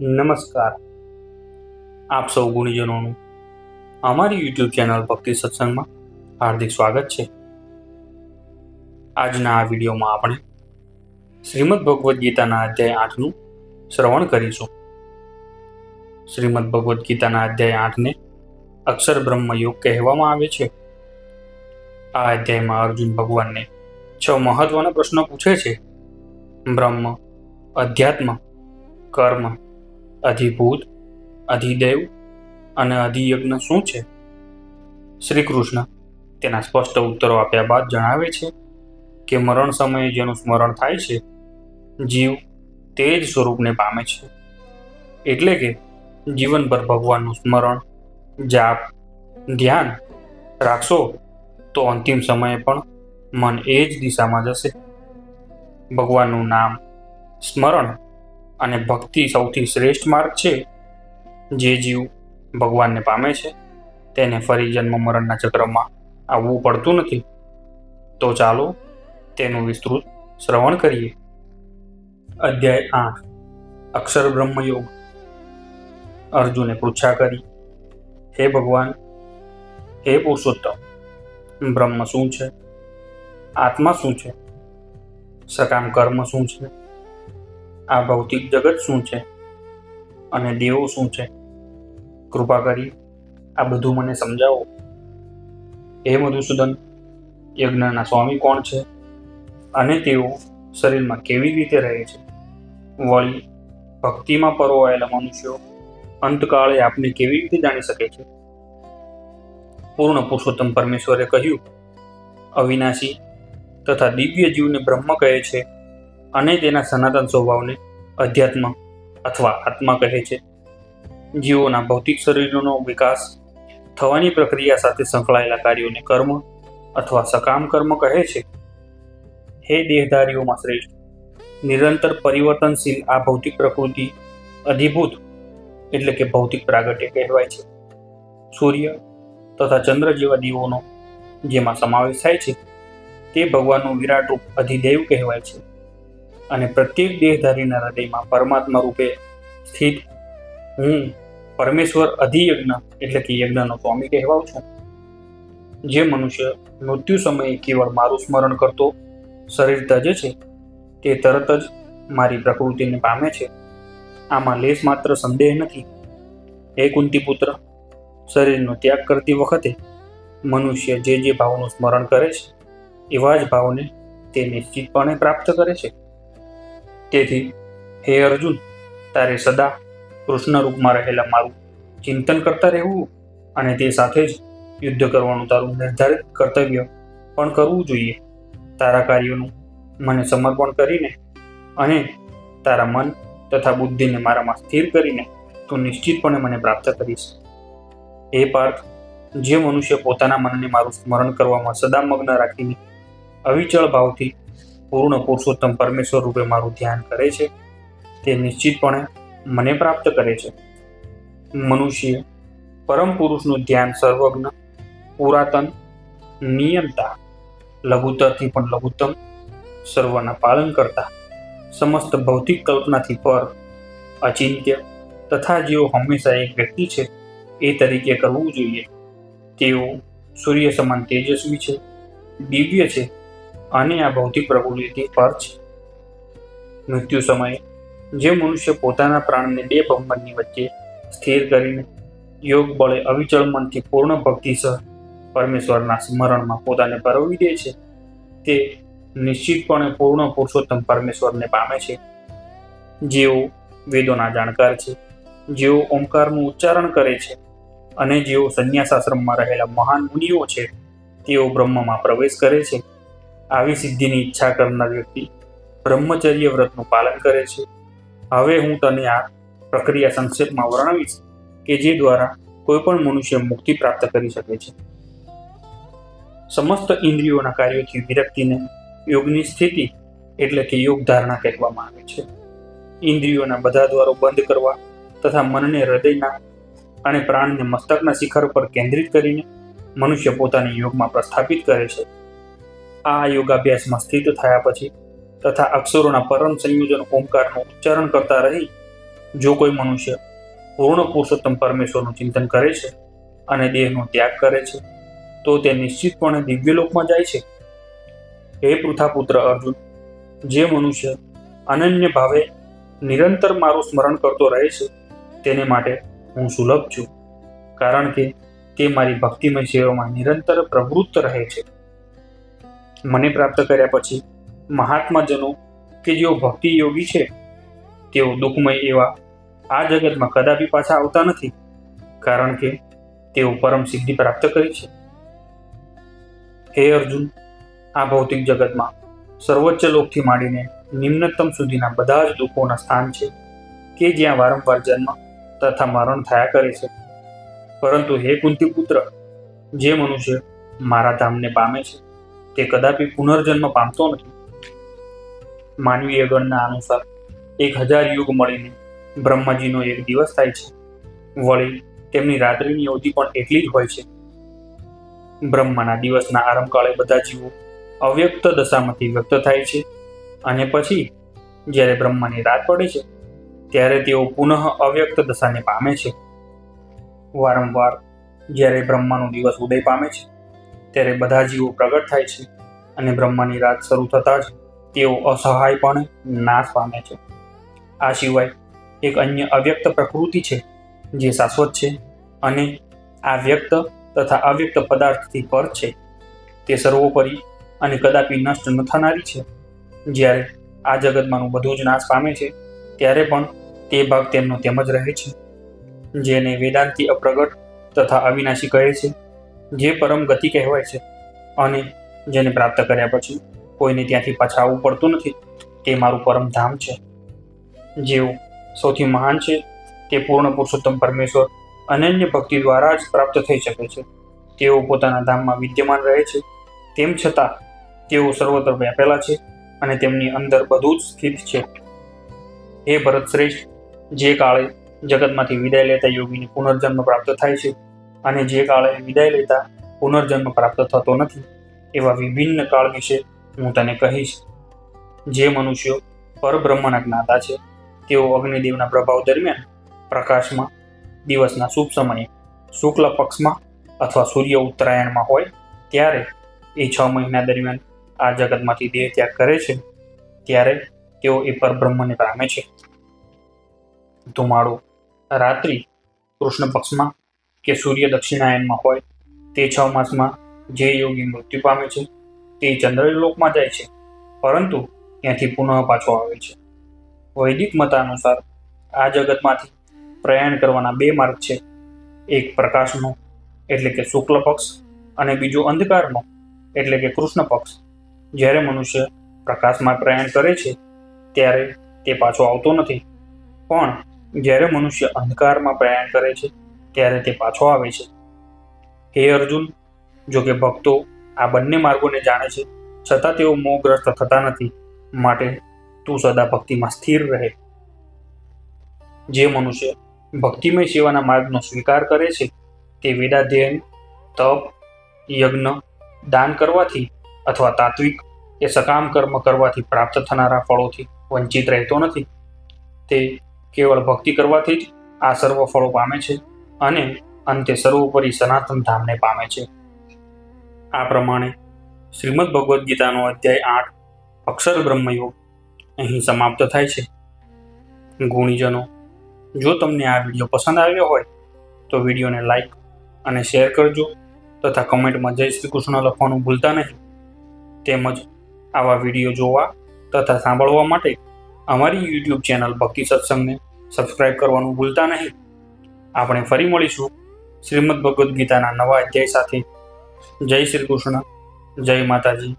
નમસ્કાર. આપ સૌ ગુણીજનોનું અમારી યુટ્યુબ ચેનલ ભક્તિ સત્સંગમાં હાર્દિક સ્વાગત છે. આજના આ વિડીયોમાં આપણે શ્રીમદ ભગવદ્ ગીતાના અધ્યાય આઠનું શ્રવણ કરીશું. શ્રીમદ ભગવદ્ ગીતાના અધ્યાય આઠને અક્ષર બ્રહ્મ યોગ કહેવામાં આવે છે. આ અધ્યાયમાં અર્જુન ભગવાનને છ મહત્વના પ્રશ્નો પૂછે છે. બ્રહ્મ, અધ્યાત્મ, કર્મ અધિભૂત, અધિદેવ અને અધિયજ્ઞ શું છે? શ્રી કૃષ્ણ તેના સ્પષ્ટ ઉત્તરો આપ્યા બાદ જણાવે છે કે મરણ સમયે જેનું સ્મરણ થાય છે, જીવ તે જ સ્વરૂપને પામે છે. એટલે કે જીવનભર ભગવાનનું સ્મરણ, જાપ, ધ્યાન રાખશો તો અંતિમ સમયે પણ મન એ જ દિશામાં જશે. ભગવાનનું નામ સ્મરણ અને ભક્તિ સૌથી શ્રેષ્ઠ માર્ગ છે, જે જીવ ભગવાનને પામે છે, તેને ફરી જન્મ મરણના ચક્રમાં આવવું પડતું નથી. તો ચાલો તેનું વિસ્તૃત શ્રવણ કરીએ. અધ્યાય આઠ. અક્ષર બ્રહ્મયોગ. અર્જુને પૃચ્છા કરી, હે ભગવાન, હે પુરુષોત્તમ, બ્રહ્મ શું છે? આત્મા શું છે? સકામ કર્મ શું છે? આ ભૌતિક જગત શું છે? અને દેવો શું છે? કૃપા કરી આ બધું મને સમજાવો. હે મધુસૂદન, યજ્ઞના સ્વામી કોણ છે? અને તેઓ શરીરમાં કેવી રીતે રહે છે? વળી, ભક્તિમાં પરોવાયેલા મનુષ્યો અંતકાળે આપને કેવી રીતે જાણી શકે છે? પૂર્ણ પુરુષોત્તમ પરમેશ્વરે કહ્યું, અવિનાશી તથા દિવ્ય જીવને બ્રહ્મ કહે છે અને તેના સનાતન સ્વભાવને અધ્યાત્મ અથવા આત્મા કહે છે. જીવોના ભૌતિક શરીરનો વિકાસ થવાની પ્રક્રિયા સાથે સંકળાયેલા કાર્યોને કર્મ અથવા સકામ કર્મ કહે છે. હે દેહધારીઓમાં શ્રેષ્ઠ, નિરંતર પરિવર્તનશીલ આ ભૌતિક પ્રકૃતિ અધિભૂત એટલે કે ભૌતિક પ્રાગટ્ય કહેવાય છે. સૂર્ય તથા ચંદ્ર જેવા દીવોનો જેમાં સમાવેશ થાય છે, તે ભગવાનનું વિરાટ રૂપ અધિદેવ કહેવાય છે. અને પ્રત્યેક દેહધારીના હૃદયમાં પરમાત્મા રૂપે સ્થિત હું પરમેશ્વર અધિયજ્ઞ એટલે કે યજ્ઞનો સ્વામી કહેવાઉં છું. જે મનુષ્ય મૃત્યુ સમયે કેવળ મારું સ્મરણ કરતો શરીર તજે છે તે તરત જ મારી પ્રકૃતિને પામે છે. આમાં લેશ માત્ર સંદેહ નથી. હે કુંતી પુત્ર શરીરનો ત્યાગ કરતી વખતે મનુષ્ય જે જે ભાવનું સ્મરણ કરે છે એવા જ ભાવને તે નિશ્ચિતપણે પ્રાપ્ત કરે છે. તેથી, હે અર્જુન, તારે સદા કૃષ્ણ રૂપમાં રહેલા મારું ચિંતન કરતા રહેવું અને તે સાથે જ યુદ્ધ કરવાનું તારું નિર્ધારિત કર્તવ્ય પણ કરવું જોઈએ. તારા કાર્યોનું મને સમર્પણ કરીને અને તારા મન તથા બુદ્ધિને મારામાં સ્થિર કરીને તું નિશ્ચિતપણે મને પ્રાપ્ત કરીશ. એ પાર્થ, જે મનુષ્ય પોતાના મનને મારું સ્મરણ કરવામાં સદા મગ્ન રાખીને અવિચળ ભાવથી પૂર્ણ પુરુષોત્તમ પરમેશ્વર રૂપે મારું ધ્યાન કરે છે તે નિશ્ચિતપણે મને પ્રાપ્ત કરે છે. મનુષ્ય પરમ પુરુષનું ધ્યાન સર્વજ્ઞ, પુરાતન, નિયંતા લઘુત્તરથી પણ લઘુત્તમ, સર્વના પાલન કરતા, સમસ્ત ભૌતિક કલ્પનાથી પર, અચિંત્ય તથા જેઓ હંમેશા એક વ્યક્તિ છે એ તરીકે કરવું જોઈએ. તેઓ સૂર્ય સમાન તેજસ્વી છે, દિવ્ય છે અને આ ભૌતિક પ્રવૃત્તિ પર છે મૃત્યુ સમયે જે મનુષ્ય પોતાના પ્રાણને બે ભગવાનની વચ્ચે સ્થિર કરીને યોગ બળે અવિચળ મનથી પૂર્ણ ભક્તિ સહ પરમેશ્વરના સ્મરણમાં પોતાને પરોવી દે છે, તે નિશ્ચિતપણે પૂર્ણ પુરુષોત્તમ પરમેશ્વરને પામે છે. જેઓ વેદોના જાણકાર છે, જેઓ ઓમકારનું ઉચ્ચારણ કરે છે અને જેઓ સંન્યાસાશ્રમમાં રહેલા મહાન મુનિઓ છે, તેઓ બ્રહ્મમાં પ્રવેશ કરે છે. આવી સિદ્ધિની ઈચ્છા કરનાર વ્યક્તિ બ્રહ્મચર્ય વ્રતનું પાલન કરે છે. હવે હું તને આ પ્રક્રિયા સંક્ષેપમાં વર્ણવીશ કે જે દ્વારા કોઈ પણ મનુષ્ય મુક્તિ પ્રાપ્ત કરી શકે છે. સમસ્ત ઇન્દ્રિયોના કાર્યોથી વિરક્તિને યોગની સ્થિતિ એટલે કે યોગ ધારણા કહેવામાં આવે છે. ઇન્દ્રિયોના બધા દ્વારો બંધ કરવા તથા મનને હૃદયના અને પ્રાણને મસ્તકના શિખર પર કેન્દ્રિત કરીને મનુષ્ય પોતાની યોગમાં પ્રસ્થાપિત કરે છે. આ યોગાભ્યાસમાં સ્થિત થયા પછી તથા અક્ષરોના પરમ સંયોજન ઓમકારનું ઉચ્ચારણ કરતા રહી જો કોઈ મનુષ્ય પૂર્ણ પુરુષોત્તમ પરમેશ્વરનું ચિંતન કરે છે અને દેહનો ત્યાગ કરે છે, તો તે નિશ્ચિતપણે દિવ્યલોકમાં જાય છે. હે પૃથાપુત્ર અર્જુન, જે મનુષ્ય અનન્ય ભાવે નિરંતર મારું સ્મરણ કરતો રહે છે, તેને માટે હું સુલભ છું, કારણ કે તે મારી ભક્તિમય સેવામાં નિરંતર પ્રવૃત્ત રહે છે. મને પ્રાપ્ત કર્યા પછી મહાત્માજનો કે જેઓ ભક્તિ યોગી છે, તેઓ દુઃખમય એવા આ જગતમાં કદાપી પાછા આવતા નથી, કારણ કે તેઓ પરમ સિદ્ધિ પ્રાપ્ત કરી છે. હે અર્જુન, આ ભૌતિક જગતમાં સર્વોચ્ચ લોકથી માંડીને નિમ્નતમ સુધીના બધા જ દુઃખોના સ્થાન છે, કે જ્યાં વારંવાર જન્મ તથા મરણ થયા કરે છે. પરંતુ હે કુંતી પુત્ર જે મનુષ્ય મારા ધામને પામે છે તે કદાપી પુનર્જન્મ પામતો નથી. માનવીય ગણના અનુસાર એક હજાર યુગ મળીને બ્રહ્માજીનો એક દિવસ થાય છે. વળી તેમની રાત્રિની અવધિ પણ એટલી જ હોય છે. બ્રહ્માના દિવસના આરંભકાળે બધા જીવો અવ્યક્ત દશામાંથી વ્યક્ત થાય છે અને પછી જ્યારે બ્રહ્માની રાત પડે છે, ત્યારે તેઓ પુનઃ અવ્યક્ત દશાને પામે છે. વારંવાર જ્યારે બ્રહ્માનો દિવસ ઉદય પામે છે ત્યારે બધા જીવો પ્રગટ થાય છે અને બ્રહ્માની રાત શરૂ થતાં જ તેઓ અસહાયપણે નાશ પામે છે. આ સિવાય એક અન્ય અવ્યક્ત પ્રકૃતિ છે જે શાશ્વત છે અને આ વ્યક્ત તથા અવ્યક્ત પદાર્થથી પર છે. તે સર્વોપરી અને કદાપી નષ્ટ ન થનારી છે. જ્યારે આ જગતમાંનું બધું જ નાશ પામે છે, ત્યારે પણ તે ભાગ તેમનો તેમ જ રહે છે. જેને વેદાંતિ અપ્રગટ તથા અવિનાશી કહે છે. જે પરમ ગતિ કહેવાય છે અને જેને પ્રાપ્ત કર્યા પછી કોઈને ત્યાંથી પાછા આવવું પડતું નથી, તે મારું પરમ ધામ છે. જેઓ સૌથી મહાન છે, તે પૂર્ણ પુરુષોત્તમ પરમેશ્વર અનન્ય ભક્તિ દ્વારા જ પ્રાપ્ત થઈ શકે છે. તેઓ પોતાના ધામમાં વિદ્યમાન રહે છે. તેમ છતાં તેઓ સર્વત્ર વ્યાપેલા છે અને તેમની અંદર બધું જ સ્થિત છે. હે ભરત શ્રેષ્ઠ જે કાળે જગતમાંથી વિદાય લેતા યોગીને પુનર્જન્મ પ્રાપ્ત થાય છે અને જે કાળે વિદાય લેતા પુનર્જન્મ પ્રાપ્ત થતો નથી, એવા વિભિન્ન કાળ વિશે હું તને કહીશ. જે મનુષ્યો પરબ્રહ્મના જ્ઞાતા છે, તેઓ અગ્નિદેવના પ્રભાવ દરમિયાન પ્રકાશમાં, દિવસના શુભ સમયે શુક્લ પક્ષમાં અથવા સૂર્ય ઉત્તરાયણમાં હોય, ત્યારે એ છ મહિના દરમિયાન આ જગતમાંથી દેહ ત્યાગ કરે છે, ત્યારે તેઓ એ પરબ્રહ્મને પામે છે. ધુમાડો, રાત્રિ કૃષ્ણ પક્ષમાં કે સૂર્ય દક્ષિણાયનમાં હોય, તે છ માસમાં જે યોગી મૃત્યુ પામે છે, તે ચંદ્રલોકમાં જાય છે, પરંતુ ત્યાંથી પુનઃ પાછો આવે છે. વૈદિક મતાનુસાર આ જગતમાંથી પ્રયાણ કરવાના બે માર્ગ છે. એક પ્રકાશનો, એટલે કે શુક્લ પક્ષ, અને બીજો અંધકારનો, એટલે કે કૃષ્ણ પક્ષ. જ્યારે મનુષ્ય પ્રકાશમાં પ્રયાણ કરે છે, ત્યારે તે પાછો આવતો નથી. પણ જ્યારે મનુષ્ય અંધકારમાં પ્રયાણ કરે છે ત્યારે તે પાછો આવે છે. હે અર્જુન, જો કે ભક્તો આ બંને માર્ગોને જાણે છે, છતાં તેઓ મોહગ્રસ્ત થતા નથી. માટે તું સદા ભક્તિમાં સ્થિર રહે. જે મનુષ્ય ભક્તિમય સેવાના માર્ગનો સ્વીકાર કરે છે, તે વેદાધ્યયન, તપ, યજ્ઞ, દાન કરવાથી અથવા તાત્વિક કે સકામ કર્મ કરવાથી પ્રાપ્ત થનારા ફળોથી વંચિત રહેતો નથી. તે કેવળ ભક્તિ કરવાથી જ આ સર્વ ફળો પામે છે. અને અંતે સર્વોપરી સનાતન ધામને પામે છે. આ પ્રમાણે શ્રીમદ ભગવદ્ ગીતાનો અધ્યાય આઠ, અક્ષર બ્રહ્મયોગ અહીં સમાપ્ત થાય છે. ગુણીજનો, જો તમને આ વીડિયો પસંદ આવ્યો હોય, તો વિડીયોને લાઈક અને શેર કરજો તથા કમેન્ટમાં જય શ્રી કૃષ્ણ લખવાનું ભૂલતા નહીં. તેમજ આવા વીડિયો જોવા તથા સાંભળવા માટે અમારી યુટ્યુબ ચેનલ ભક્તિ સત્સંગને સબસ્ક્રાઈબ કરવાનું ભૂલતા નહીં. આપણે ફરી મળીશું. શ્રીમદ ભગવદ્ ગીતાના નવા અધ્યાય સાથે. જય શ્રી કૃષ્ણ. જય માતાજી.